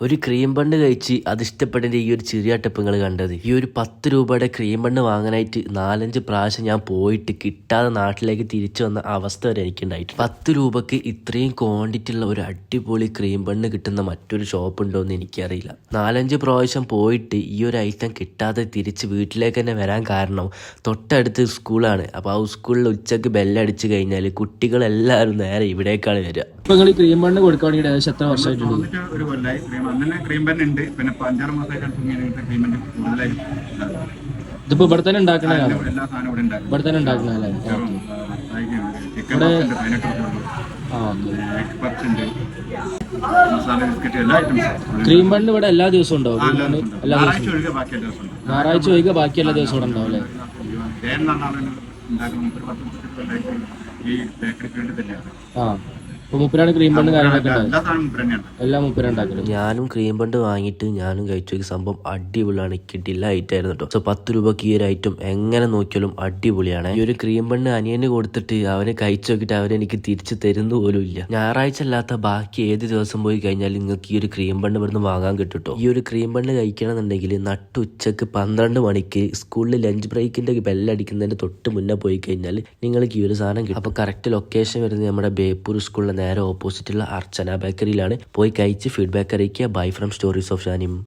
ഒരു cream bun കഴിച്ച് അത് ഈ ഒരു ചെറിയ നിങ്ങൾ കണ്ടത്. ഈ ഒരു പത്ത് രൂപയുടെ ക്രീം ബണ്ണ് വാങ്ങാനായിട്ട് നാലഞ്ച് പ്രാവശ്യം ഞാൻ പോയിട്ട് കിട്ടാതെ നാട്ടിലേക്ക് തിരിച്ചു വന്ന അവസ്ഥ വരെ എനിക്കുണ്ടായിട്ട് പത്ത് രൂപക്ക് ഇത്രയും ക്വാണ്ടിറ്റി ഉള്ള ഒരു അടിപൊളി ക്രീം ബണ്ണ് കിട്ടുന്ന മറ്റൊരു ഷോപ്പ് ഉണ്ടോ എന്ന് എനിക്കറിയില്ല. നാലഞ്ച് പ്രാവശ്യം പോയിട്ട് ഈ ഒരു ഐറ്റം കിട്ടാതെ തിരിച്ച് വീട്ടിലേക്ക് തന്നെ വരാൻ കാരണം തൊട്ടടുത്ത് സ്കൂളാണ് അപ്പോൾ ആ സ്കൂളിൽ ഉച്ചയ്ക്ക് ബെല്ലടിച്ച് കഴിഞ്ഞാൽ കുട്ടികളെല്ലാവരും നേരെ ഇവിടേക്കാണ് വരിക. ഇപ്പൊ നിങ്ങൾ ക്രീം ബണ്ണ് കൊടുക്കുകയാണെങ്കിൽ ഏകദേശം എത്ര വർഷമായിട്ടുണ്ട്? ഒരു കൊല്ലായി. ക്രീം അന്നെ ക്രീം ബണ്ണ് ഉണ്ട്. പിന്നെ ഇപ്പൊ അഞ്ചാറ് മാസമായിട്ട് ക്രീം ബണ്ണ് കൂടുതലായി. ഇതിപ്പോ ഇവിടെ തന്നെ ഉണ്ടാക്കണ ഇവിടെ തന്നെ ഉണ്ടാക്കണല്ലേ അല്ലേ ഇവിടെ ക്രീം ബണ്ണ് ഇവിടെ എല്ലാ ദിവസവും ഉണ്ടാവും? എല്ലാ ദിവസവും ഞായറാഴ്ച ഒഴികെ ബാക്കി എല്ലാ ദിവസവും ഇവിടെ ഉണ്ടാവും അല്ലേ? ഈ ബേക്കറിക്ക് വേണ്ടി തന്നെയാണ്. ആ. ഞാനും ക്രീം ബണ്ട് വാങ്ങിയിട്ട് ഞാനും കഴിച്ചു. സംഭവം അടിപൊളിയാണ്. കിട്ടില്ല ഐറ്റായിരുന്നു കേട്ടോ സോ പത്ത് രൂപക്ക് ഈ ഒരു ഐറ്റം എങ്ങനെ നോക്കിയാലും അടിപൊളിയാണ്. ഈ ഒരു ക്രീം ബണ്ണ് അനിയന് കൊടുത്തിട്ട് അവനെ കഴിച്ചു നോക്കിയിട്ട് അവരെനിക്ക് തിരിച്ചു തരുന്ന പോലും ഇല്ല. ഞായറാഴ്ച അല്ലാത്ത ബാക്കി ഏത് ദിവസം പോയി കഴിഞ്ഞാൽ നിങ്ങൾക്ക് ഈ ഒരു ക്രീം ബണ്ണ് ഇവിടുന്ന് വാങ്ങാൻ കിട്ടും ട്ടോ. ഈ ഒരു ക്രീം ബണ്ണ് കഴിക്കണമെന്നുണ്ടെങ്കിൽ നട്ടുച്ചക്ക് പന്ത്രണ്ട് മണിക്ക് സ്കൂളിൽ ലഞ്ച് ബ്രേക്കിന്റെ ബെല്ലടിക്കുന്നതിന്റെ തൊട്ട് മുന്നേ പോയി കഴിഞ്ഞാൽ നിങ്ങൾക്ക് ഈ ഒരു സാധനം കിട്ടും. അപ്പൊ കറക്റ്റ് ലൊക്കേഷൻ വരുന്നത് നമ്മുടെ ബേപ്പൂർ സ്കൂളിന്റെ നേരെ ഓപ്പോസിറ്റുള്ള അർച്ചന ബേക്കറിയിലാണ് പോയി കഴിച്ച് ഫീഡ്ബാക്ക് അറിയിക്കുക. Bye from stories of Shanim